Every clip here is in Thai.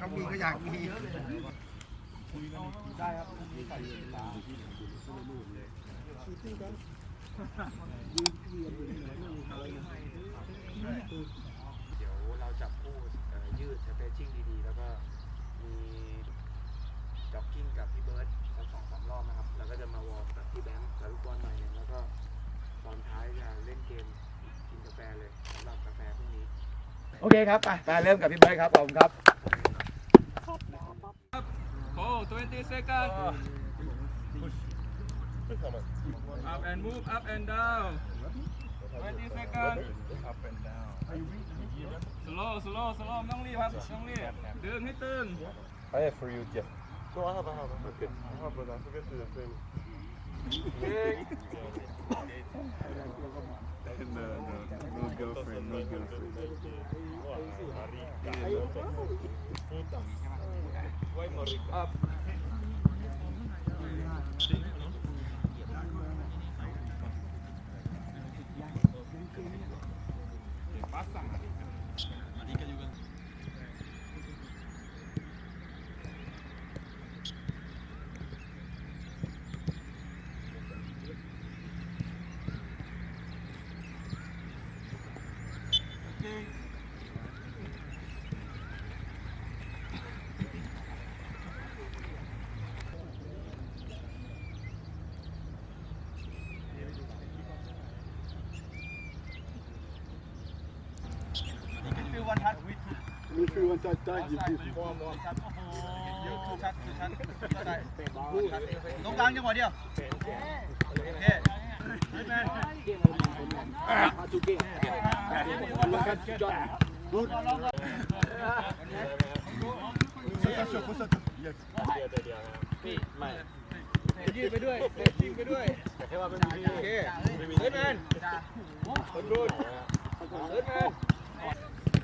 ขามก็อยากมีได้ครับเดี๋ยวเราจับคู่ยืดสเตชิ่งดีๆ แล้วก็มีจ็อกกิ้งกับพี่เบิร์ดสักสองสามรอบนะครับ แล้วก็จะมาวอร์มกับพี่แบงค์กับลูกบอลโอเคครับไปไปเริ่มกับพี่เบิร์ดครับขอบคุณครับ Go 20 seconds. Up and move, up and down. 20 seconds. Up and down. Slow, slow, slow. ไม่ต้องรีบครับไม่ต้องรีบดึงให้ตึง I have for you, Jeff. No, I have, I have. Okay. I have, but I forget to the thing. no, no, no girlfriend, no girlfriend. ไว้มริกมีคือมันจะจะยิบหยิบตรงกลางจังหวะเดียวโอเคไม่เป็นจุเก้ลงกันจอดดูด Concentration, concentration. y ไม่ยิงไปด้วยยิงไปด้วยแต่แค่ว่าเป็นมีโอเคเฮ้ยแมนคนดูเฮ้ยแมน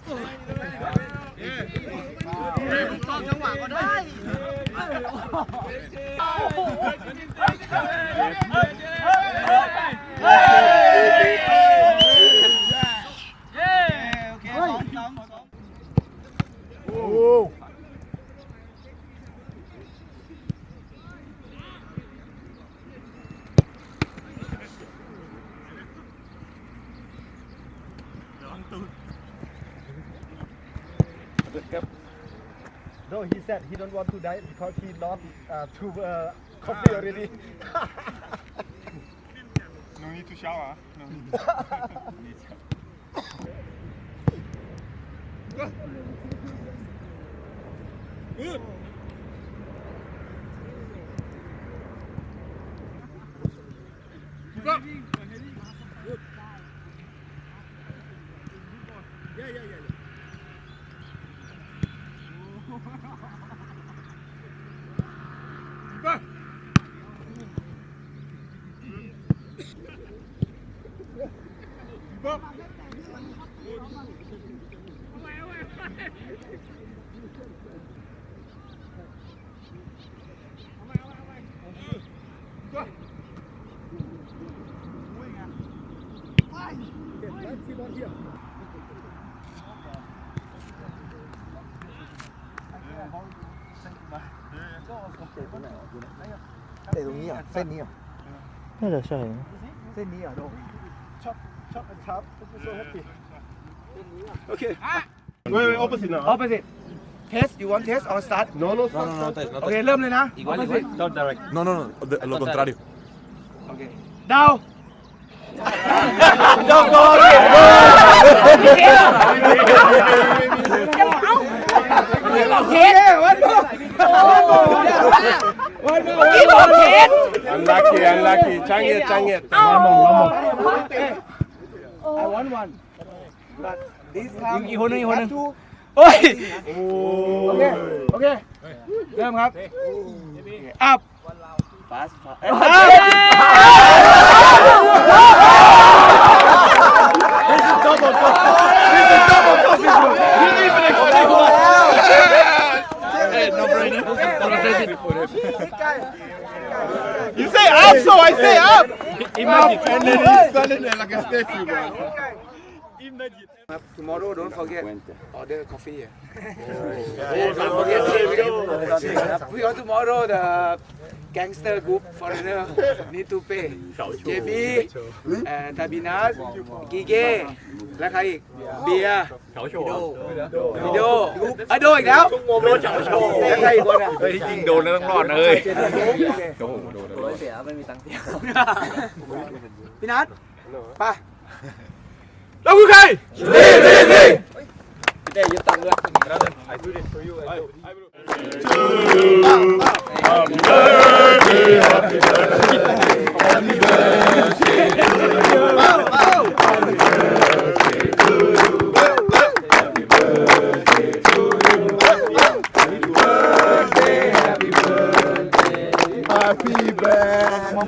ตอบจังหวะก็ได้ No, he said he don't want to die because he lost uh, two uh, coffee already. no need to shower. No need to Good. เตะตรงนี้เหรอเส้นนี้เหรอน่าจะใช่นะเส้นนี้เหรอโด Chop and tap. I'm so happy. Okay. Ah! Wait, wait, opposite now. Opposite. Test. You want test or start? No, no, No, start, no, no, no, start, start. test, no, Okay, test. เริ่มเลยนะ Igual, igual. Start direct. No, no, no, de- lo contrario. ดาวดาวบอลพี่บอกเทสวันบอกวันบอกพี่บอกเทส Unlucky, unlucky. Chang it, chang it. เอา I oh. want one. But this time you, you we have to โอ้ย okay okay เริ่มครับ up. fast fast เอ้ย This is double cup. This is double cup. You say up, so I say up. Imagine. And then he's standing there like a statue, bro. Imagine. Tomorrow, don't forget. Order oh, coffee. Yeah. Oh. Yeah, don't forget. We on tomorrow the แก๊งส n ต s t ์ก group f o r เนอร์น need to pay JB ทาบินัสกิเก้และใครอีกเบียร์เฉาโชว์วิโดอะโดอีกแล้วโดนเฉาโชว์แใครอีกคนอ่ะเฮ้ยที่จริงโดนแล้วต้องรอดเลยเอ้ยโดนแโดนเสียไม่มีตังค์เสียพี่นัทไปเราคือใครนี่นี่นี่ได้ยึดตังค์ด้วย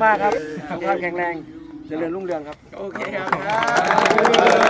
มากครับสุขภาพแข็งแรงเจริญรุ่งเรืองครับ โอเคครับ